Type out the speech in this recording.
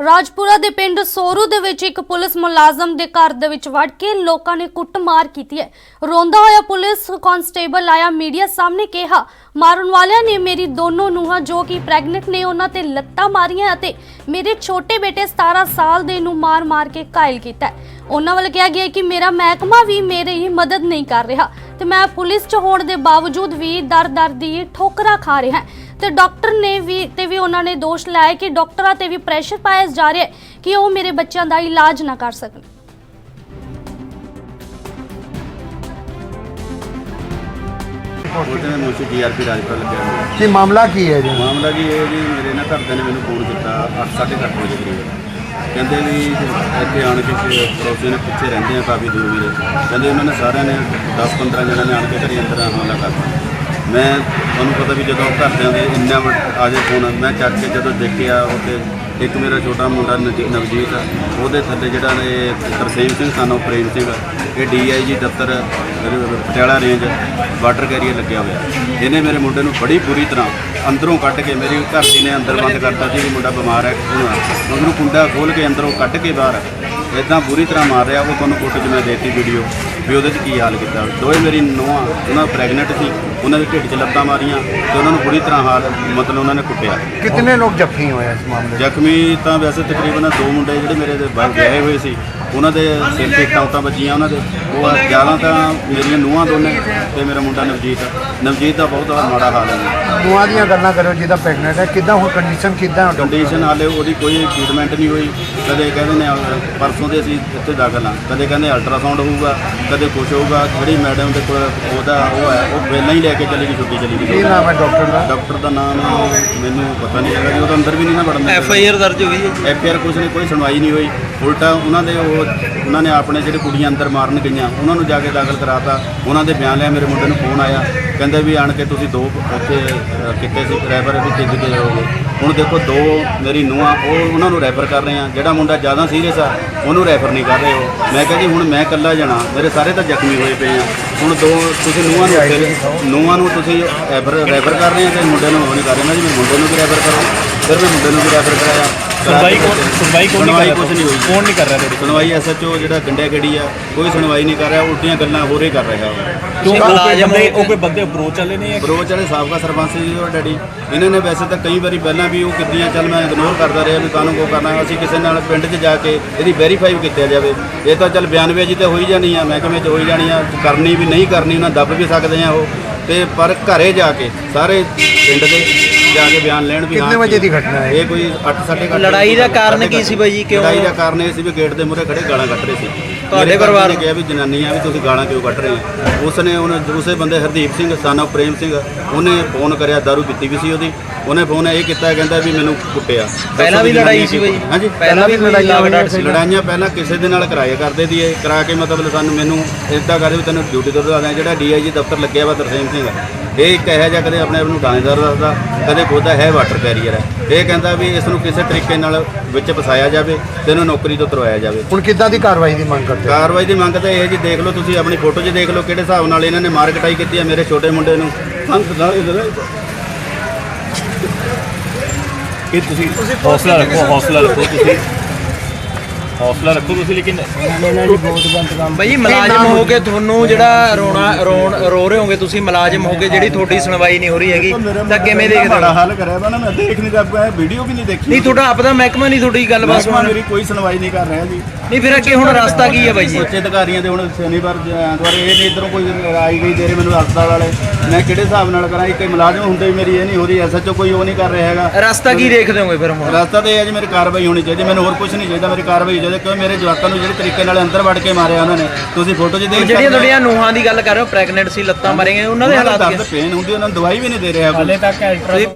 ਰਾਜਪੁਰਾ ਦੇ ਪਿੰਡ ਸੋਰੂ ਦੇ ਵਿੱਚ ਇੱਕ ਪੁਲਿਸ ਮੁਲਾਜ਼ਮ ਦੇ ਘਰ ਦੇ ਵਿੱਚ ਵੜ ਕੇ ਲੋਕਾਂ ਨੇ ਕੁੱਟਮਾਰ ਕੀਤੀ ਹੈ ਰੋਂਦਾ ਹੋਇਆ ਪੁਲਿਸ ਕਾਂਸਟੇਬਲ ਆਇਆ, ਮੀਡੀਆ ਸਾਹਮਣੇ ਕਿਹਾ, ਮਾਰਨ ਵਾਲਿਆਂ ਨੇ ਮੇਰੀ ਦੋਨੋਂ ਨੂੰਹਾਂ ਜੋ ਕਿ ਪ੍ਰੈਗਨੈਂਟ ਨੇ, ਉਹਨਾਂ ਤੇ ਲੱਤਾਂ ਮਾਰੀਆਂ ਅਤੇ ਮੇਰੇ ਛੋਟੇ ਬੇਟੇ 17 ਸਾਲ ਦੇ ਨੂੰ ਮਾਰ-ਮਾਰ ਕੇ ਕਾਇਲ ਕੀਤਾ ਹੈ। ਉਹਨਾਂ ਵੱਲ ਕਿਹਾ ਗਿਆ ਕਿ ਮੇਰਾ ਮਹਿਕਮਾ ਵੀ ਮੇਰੀ ਮਦਦ ਨਹੀਂ ਕਰ ਰਿਹਾ ਤੇ ਮੈਂ ਪੁਲਿਸ 'ਚ ਹੋਣ ਦੇ ਬਾਵਜੂਦ ਵੀ ਦਰ-ਦਰ ਦੀ ਠੋਕਰਾਂ ਖਾ ਰਿਹਾ ਹਾਂ। ਤੇ ਡਾਕਟਰ ਨੇ ਵੀ ਤੇ ਵੀ ਉਹਨਾਂ ਨੇ ਦੋਸ਼ ਲਾਇਆ ਕਿ ਡਾਕਟਰਾਂ ਤੇ ਵੀ ਪ੍ਰੈਸ਼ਰ ਪਾਇਆ ਜਾ ਰਿਹਾ ਹੈ ਕਿ ਉਹ ਮੇਰੇ ਬੱਚਿਆਂ ਦਾ ਇਲਾਜ ਨਾ ਕਰ ਸਕਣ। ਉਹਦੇ ਨਾਲ ਮੁੰਸ਼ੀ ਜੀਆਰਪੀ ਰਾਜਪੁਰ ਲੱਗਿਆ ਹੋਇਆ ਕੀ ਮਾਮਲਾ ਕੀ ਹੈ ਜੀ? ਮਾਮਲਾ ਜੀ ਇਹ ਜੀ ਮੇਰੇ ਨਾ ਘਰਦਿਆਂ ਨੇ ਮੈਨੂੰ ਫੋਨ ਕੀਤਾ 8:30 ਵਜੇ ਕਰੀਬ। ਕਹਿੰਦੇ ਵੀ ਇੱਥੇ ਆਣ ਕੇ ਕਿ ਪੜੋਸੀ ਨੇ ਪਿੱਛੇ ਰਹਿੰਦੇ ਆ ਕਾਫੀ ਦੂਰ ਵੀ। ਕਹਿੰਦੇ ਉਹਨਾਂ ਨੇ ਸਾਰਿਆਂ ਨੇ 10-15 ਜਣਾਂ ਨੇ ਆਣ ਕੇ ਘਰੇ ਅੰਦਰ ਹਮਲਾ ਕਰਤਾ ਮੈਂ ਤੁਹਾਨੂੰ ਪਤਾ ਵੀ ਜਦੋਂ ਘਰਦਿਆਂ ਦੇ ਇੰਨਾ ਵੱਡ- ਆ ਜੇ ਫੋਨ, ਮੈਂ ਚੱਕ ਕੇ ਜਦੋਂ ਦੇਖਿਆ ਉੱਥੇ ਇੱਕ ਮੇਰਾ ਛੋਟਾ ਮੁੰਡਾ ਨਵ- ਨਵਜੀਤ ਆ, ਉਹਦੇ ਥੱਲੇ ਜਿਹੜਾ ਨੇ ਤਰਸੇਮ ਸਿੰਘ ਸਾਨੂੰ ਪ੍ਰੇਮ ਸਿੰਘ ਇਹ ਡੀਆਈਜੀ ਦਫ਼ਤਰ ਰ- ਪਟਿਆਲਾ ਰੇਂਜ ਵਾਟਰ ਕੈਰੀਅਰ ਲੱਗਿਆ ਹੋਇਆ। ਇਹਨੇ ਮੇਰੇ ਮੁੰਡੇ ਨੂੰ ਬੜੀ ਬੁਰੀ ਤਰ੍ਹਾਂ ਅੰਦਰੋਂ ਕੱਢ ਕੇ ਮੇਰੀ ਘਰ ਦੀ ਨੇ ਅੰਦਰ ਬੰਦ ਕਰਤਾ ਸੀ ਵੀ ਮੁੰਡਾ ਬਿਮਾਰ ਹੈ ਹੁਣ ਉਹਨੂੰ ਕੁੰਡਾ ਖੋਲ ਕੇ ਅੰਦਰੋਂ ਕੱਢ ਕੇ ਬਾਹਰ ਇਦਾਂ ਬੁਰੀ ਤਰ੍ਹਾਂ ਮਾਰ ਰਿਹਾ ਉਹ ਤੁਹਾਨੂੰ ਫੋਟੋ 'ਚ ਮੈਂ ਦੇਤੀ ਵੀਡੀਓ ਵੀ ਉਹਦੇ 'ਚ ਕੀ ਹਾਲ ਕੀਤਾ? ਦੋਏ ਮੇਰੀ ਨੂੰਹਾਂ ਉਹਨਾਂ ਪ੍ਰੈਗਨੈਂਟ ਸੀ ਉਹਨਾਂ ਦੇ ਢਿੱਡ 'ਚ ਲੱਤਾਂ ਮਾਰੀਆਂ ਤੇ ਉਹਨਾਂ ਨੂੰ ਬੁਰੀ ਤਰ੍ਹਾਂ ਹਾਲ ਮਤਲਬ ਉਹਨਾਂ ਨੇ ਕੁੱਟਿਆ। ਕਿਤਨੇ ਲੋਕ ਜ਼ਖਮੀ ਹੋਏ ਇਸ ਮਾਮਲੇ ਜ਼ਖਮੀ ਤਾਂ ਵੈਸੇ ਤਕਰੀਬਨ ਦੋ ਮੁੰਡੇ ਜਿਹੜੇ ਮੇਰੇ ਦੇ ਬਾਹਰ ਗਏ ਹੋਏ ਸੀ। ਉਹਨਾਂ ਦੇ ਸਿਰ ਤੇ ਟਾਂਟਾਂ ਵੱਜੀਆਂ ਉਹਨਾਂ ਦੇ। ਉਹ ਜ਼ਿਆਦਾ ਤਾਂ ਮੇਰੀਆਂ ਨੂੰਹਾਂ ਦੋਨੇ ਤੇ ਮੇਰਾ ਮੁੰਡਾ ਨਵਜੀਤ। ਨਵਜੀਤ ਦਾ ਬਹੁਤ ਮਾੜਾ ਹਾਲ ਹੈ। ਨੂੰਹਾਂ ਦੀਆਂ ਗੱਲਾਂ ਕਰੋ ਜਿਹਦਾ ਪ੍ਰੈਗਨੈਂਟ ਹੈ। ਕਿੱਦਾਂ ਹੁਣ ਕੰਡੀਸ਼ਨ ਕਿੱਦਾਂ ਹੈ ਕੰਡੀਸ਼ਨ ਹਾਲੇ ਉਹਦੀ ਕੋਈ ਟ੍ਰੀਟਮੈਂਟ ਨਹੀਂ ਹੋਈ। ਕਦੇ ਕਹਿੰਦੇ ਨੇ ਪਰਸੋਂ ਦੇ ਅਸੀਂ ਇੱਥੇ ਦਾਖਲ ਹਾਂ। ਕਦੇ ਕਹਿੰਦੇ ਅਲਟਰਾਸਾਊਂਡ ਹੋਊਗਾ ਕਦੇ ਕੁਛ ਹੋਊਗਾ। ਜਿਹੜੀ ਮੈਡਮ ਦੇ ਕੋਲ ਉਹਦਾ ਉਹ ਹੈ ਉਹ ਪਹਿਲਾਂ ਹੀ ਲੈ ਕੇ ਚਲੀ ਗਈ ਛੁੱਟੀ ਚਲੀ ਕੀ ਗਈ ਨਾਮ ਹੈ ਡਾਕਟਰ ਦਾ? ਡਾਕਟਰ ਦਾ ਨਾਮ ਮੈਨੂੰ ਪਤਾ ਨਹੀਂ ਹੈਗਾ ਜੀ ਉਹਦਾ ਅੰਦਰ ਵੀ ਨਹੀਂ ਨਾ ਵੜਨ ਐਫ ਆਈ ਆਰ ਦਰਜ ਹੋਈ ਹੈ। ਐਫ ਆਰ ਕੁਛ ਨਹੀਂ ਕੋਈ ਸੁਣਵਾਈ ਨਹੀਂ ਹੋਈ। ਉਲਟਾ ਉਹਨਾਂ ਦੇ ਉਹ ਉਹਨਾਂ ਨੇ ਆਪਣੇ ਜਿਹੜੇ ਕੁੜੀਆਂ ਅੰਦਰ ਮਾਰਨ ਗਈਆਂ ਉਹਨਾਂ ਨੂੰ ਜਾ ਕੇ ਦਾਖਲ ਕਰਾਤਾ ਉਹਨਾਂ ਦੇ ਬਿਆਨ ਲਿਆ ਮੇਰੇ ਮੁੰਡੇ ਨੂੰ ਫੋਨ ਆਇਆ ਕਹਿੰਦੇ ਵੀ ਆਣ ਕੇ ਤੁਸੀਂ ਦੋ ਉੱਥੇ ਅ, ਸੀ ਰੈਫਰ ਵੀ ਕਿੱਦ ਕੇ ਜਾਓਗੇ ਹੁਣ ਦੇਖੋ ਦੋ ਮੇਰੀ ਨੂੰਹਾਂ ਉਹ ਉਹਨਾਂ ਨੂੰ ਰੈਫਰ ਕਰ ਰਹੇ ਆ ਜਿਹੜਾ ਮੁੰਡਾ ਜ਼ਿਆਦਾ ਸੀਰੀਅਸ ਆ ਉਹਨੂੰ ਰੈਫਰ ਨਹੀਂ ਕਰ ਰਹੇ ਹੋ ਮੈਂ ਕਿਹਾ ਜੀ ਹੁਣ ਮੈਂ ਇਕੱਲਾ ਜਾਣਾ ਮੇਰੇ ਸਾਰੇ ਤਾਂ ਜ਼ਖਮੀ ਹੋਏ ਪਏ ਆ। ਹੁਣ ਦੋ ਤੁਸੀਂ ਨੂੰਹਾਂ ਨੂੰ ਉੱਥੇ- ਨੂੰ ਤੁਸੀਂ ਰੈਫਰ ਰੈਫਰ ਕਰ ਰਹੇ ਆ ਤੇ ਮੁੰਡੇ ਨੂੰ ਉਹ ਨਹੀਂ ਕਰ ਰਹੇ। ਨਾ ਜੀ ਮੈਂ ਮੁੰਡੇ ਨੂੰ ਵੀ ਰੈਫਰ ਕਰੋ ਫਿਰ ਮੈਂ ਮੁੰਡੇ ਨੂੰ ਵੀ ਰੈਫਰ ਕਰਾਇਆ। ਸੁਣਵਾਈ ਕੌਣ ਸੁਣਵਾਈ ਕੌਣ ਨਹੀਂ ਸੁਣਵਾਈ ਕਰ ਕੁਛ ਨਹੀਂ ਹੋਈ ਕੌਣ ਨਹੀਂ ਕਰ ਰਿਹਾ ਤੁਹਾਡੀ? ਸੁਣਵਾਈ ਐਸਐਚਓ ਜਿਹੜਾ ਗੰਡਿਆ ਗੜੀ ਆ ਕੋਈ ਸੁਣਵਾਈ ਨਹੀਂ ਕਰ ਰਿਹਾ ਉਲਟੀਆਂ ਗੱਲਾਂ ਹੋਰ ਹੀ ਕਰ ਰਿਹਾ ਉਹ। ਕਿਉਂ? ਮੁਲਾਜ਼ਮ ਨੇ ਉਹ ਕੋਈ ਬੰਦੇ ਅਪਰੋਚ ਵਾਲੇ ਨੇ ਬਰੋਚ ਵਾਲੇ ਸਾਬਕਾ ਸਰਪੰਚ ਜੀ ਉਹ ਡੈਡੀ। ਇਹਨਾਂ ਨੇ ਵੈਸੇ ਤਾਂ ਕਈ ਵਾਰੀ ਪਹਿਲਾਂ ਵੀ ਉਹ ਕਿੱਦੀਆਂ ਚੱਲ ਮੈਂ ਇਗਨੋਰ ਕਰਦਾ ਰਿਹਾ ਵੀ ਕਾਨੂੰ ਕੋ ਕਰਨਾ ਅਸੀਂ ਕਿਸੇ ਨਾਲ ਪਿੰਡ 'ਚ ਜਾ ਕੇ ਇਹਦੀ ਵੈਰੀਫਾਈ ਕੀਤਾ ਜਾਵੇ। ਇਹ ਤਾਂ ਚੱਲ ਬਿਆਨਵੇਜੀ ਤੇ ਹੋਈ ਜਾਣੀ ਆ ਮਹਿਕਮੇ 'ਚ ਹੋਈ ਜਾਣੀ ਆ ਕਰਨੀ ਵੀ ਨਹੀਂ ਕਰਨੀ ਉਹਨਾਂ ਦੱਬ ਵੀ ਸਕਦੇ ਆ ਉਹ। ਤੇ ਪਰ ਘਰੇ ਜਾ ਕੇ ਸਾਰੇ ਪਿੰਡ ਦੇ ਜਾ ਕੇ ਬਿਆਨ ਲੈਣ ਵੀ ਹਾਂ ਕਿੰਨੇ ਵਜੇ ਦੀ ਘਟਨਾ ਹੈ? ਇਹ ਕੋਈ 8 ਸਾਢੇ ਕੁ ਅੱਠ ਲੜਾਈ ਦਾ ਕਾਰਨ ਕੀ ਸੀ ਬਾਈ ਜੀ? ਕਿਉਂ? ਲੜਾਈ ਦਾ ਕਾਰਨ ਇਹ ਸੀ ਵੀ ਗੇਟ ਦੇ ਮੂਹਰੇ ਖੜੇ ਗਾਲਾਂ ਕੱਢ ਰਹੇ ਸੀ। ਤੁਹਾਡੇ ਪਰਿਵਾਰ? ਨੇ ਕਿਹਾ ਵੀ ਜਨਾਨੀਆਂ ਵੀ ਤੁਸੀਂ ਗਾਲਾਂ ਕਿਉਂ ਕੱਢ ਰਹੇ ਹੋ? ਉਸ ਨੇ ਉਹਨੇ ਦੂਸਰੇ ਬੰਦੇ ਹਰਦੀਪ ਸਿੰਘ ਸਾਨਾ ਪ੍ਰੇਮ ਸਿੰਘ ਉਹਨੇ ਫੋਨ ਕਰਿਆ ਦਾਰੂ ਪੀਤੀ ਵੀ ਸੀ ਉਹਦੀ। ਉਹਨੇ ਫੋਨ ਇਹ ਕੀਤਾ ਕਹਿੰਦਾ ਵੀ ਮੈਨੂੰ ਕੁੱਟਿਆ। ਪਹਿਲਾਂ ਵੀ ਲੜਾਈ ਸੀ ਬਾਈ ਹਾਂਜੀ। ਪਹਿਲਾਂ ਵੀ ਲੜਾਈਆਂ ਸੀ। ਲੜਾਈਆਂ ਪਹਿਲਾਂ ਕਿਸੇ ਦੇ ਨਾਲ ਕਰਾਇਆ ਕਰਦੇ ਦੀ ਇਹ। ਕਰਾ ਕੇ ਮਤਲਬ ਸਾਨੂੰ ਮੈਨੂੰ ਇਦਾਂ ਕਰਦੇ ਵੀ ਤੈਨੂੰ ਡਿਊਟੀ ਤੋਂ ਦੱਸਦਾ ਜਿਹੜਾ ਡੀਆਈਜੀ ਦਫ਼ਤਰ ਲੱਗਿਆ ਵਾ ਤਰਸੇਮ ਸਿੰਘ। ਇਹ ਇੱਕ ਇਹੋ ਜਿਹਾ ਕਦੇ ਆਪਣੇ ਆਪ ਨੂੰ ਥਾਣੇਦਾਰ ਦੱਸਦਾ ਕਦੇ ਖੁਦ ਹੈ ਵਾਟਰ ਕੈਰੀਅਰ ਹੈ। ਇਹ ਕਹਿੰਦਾ ਵੀ ਇਸ ਨੂੰ ਕਿਸੇ ਤਰੀਕੇ ਨਾਲ ਵਿੱਚ ਫਸਾਇਆ ਜਾਵੇ ਤੇ ਇਹਨੂੰ ਨੌਕਰੀ ਤੋਂ ਤੁਰਵਾਇਆ ਜਾਵੇ। ਹੁਣ ਕਿੱਦਾਂ ਦੀ ਕਾਰਵਾਈ ਦੀ ਮੰਗ ਕਰਦੇ ਹੋ? ਕਾਰਵਾਈ ਦੀ ਮੰਗ ਤਾਂ ਇਹ ਹੈ ਜੀ ਦੇਖ ਲਓ ਤੁਸੀਂ ਆਪਣੀ ਫੋਟੋ 'ਚ ਦੇਖ ਲਓ ਕਿਹੜੇ ਹਿਸਾਬ ਨਾਲ ਇਹਨਾਂ ਨੇ ਮਾਰ ਕਟਾਈ ਕੀਤੀ ਹੈ ਮੇਰੇ ਛੋਟੇ ਮੁੰਡੇ ਨੂੰ। ਸੰਤ ਨਾਲ ਇਹਦੇ ਨਾਲ ਕਿ ਤੁਸੀਂ ਹੌਸਲਾ ਰੱਖੋ ਹੌਸਲਾ ਰੱਖੋ ਤੁਸੀਂ। ਹੌਸਲਾ ਰੱਖੋ ਤੁਸੀਂ ਲੇਕਿਨ ਭਾਈ ਮੁਲਾਜ਼ਮ ਹੋ ਕੇ ਤੁਹਾਨੂੰ ਜਿਹੜਾ ਰੋਣਾ ਰੋਣ ਰੋ ਰਹੇ ਹੋਗੇ ਤੁਸੀਂ ਮੁਲਾਜ਼ਮ ਹੋ ਕੇ ਜਿਹੜੀ ਤੁਹਾਡੀ ਸੁਣਵਾਈ ਨਹੀਂ ਹੋ ਰਹੀ ਹੈਗੀ ਤਾਂ ਕਿਵੇਂ ਦੇਖਦੇ ਹੋ? ਹਾਲ ਕਰਿਆ ਨਾ ਮੈਂ ਦੇਖ ਨਹੀਂ ਸਕਦਾ ਵੀਡੀਓ ਵੀ ਨਹੀਂ ਦੇਖੀ। ਨਹੀਂ ਤੁਹਾਡਾ ਆਪਦਾ ਮਹਿਕਮਾ ਨਹੀਂ ਤੁਹਾਡੀ ਗੱਲਬਾਤ ਬਸ ਸੁਣ ਮੇਰੀ ਕੋਈ ਸੁਣਵਾਈ ਨਹੀਂ ਕਰ ਰਿਹਾ ਜੀ। ਨਹੀਂ ਫਿਰ ਅੱਗੇ ਹੁਣ ਰਸਤਾ ਕੀ ਹੈ ਬਾਈ ਜੀ? ਉੱਚ ਅਧਿਕਾਰੀਆਂ ਦੇ ਹੁਣ ਸ਼ਨੀਵਾਰ ਐਤਵਾਰ ਇਹ ਨਹੀਂ ਇਧਰੋਂ ਕੋਈ ਆਈ ਗਈ ਰਹੇ ਮੈਨੂੰ ਹਸਪਤਾਲ ਵਾਲੇ ਮੈਂ ਕਿਹੜੇ ਹਿਸਾਬ ਨਾਲ ਕਰਾਂ ਇੱਕ ਮੁਲਾਜ਼ਮ ਹੁੰਦੇ ਵੀ ਮੇਰੀ ਇਹ ਨਹੀਂ ਹੋ ਰਹੀ ਐਸਐਚਓ ਕੋਈ ਉਹ ਨਹੀਂ ਕਰ ਰਿਹਾ ਹੈਗਾ। ਰਸਤਾ ਕੀ ਦੇਖਦੇ ਹੋਗੇ ਫਿਰ ਹੁਣ? ਰਸਤਾ ਤੇ ਇਹ ਹੈ ਜੀ ਮੇਰੀ ਕਾਰਵਾਈ ਹੋਣੀ ਚਾਹੀਦੀ ਮੈਨੂੰ ਹੋਰ ਕੁਝ ਨਹੀਂ ਚਾਹੀਦਾ ਮੇਰੀ ਕਾਰਵਾਈ ਚਾਹੀਦੀ ਕਿਉਂ ਮੇਰੇ ਜਵਾਕਾਂ ਨੂੰ ਜਿਹੜੇ ਤਰੀਕੇ ਨਾਲ ਅੰਦਰ ਵੜ ਕੇ ਮਾਰਿਆ ਉਹਨਾਂ ਨੇ ਤੁਸੀਂ ਫੋਟੋ 'ਚ ਦੇਖ ਜਿਹੜੀਆਂ ਸਕਦੇ। ਤੁਹਾਡੀਆਂ ਨੂਹਾਂ ਦੀ ਗੱਲ ਕਰ ਰਹੇ ਹੋ ਪ੍ਰੈਗਨੈਂਟ ਸੀ ਲੱਤਾਂ ਮਾਰੀਆਂ ਉਹਨਾਂ ਦੇ ਹਾਲਾਤ ਕੀ ਦਰਦ ਪੇਨ ਹੁੰਦੀ ਉਹਨਾਂ ਨੂੰ ਦਵਾਈ ਵੀ ਨਹੀਂ ਦੇ ਰਿਹਾ ਕੋਈ ਤੁਸੀਂ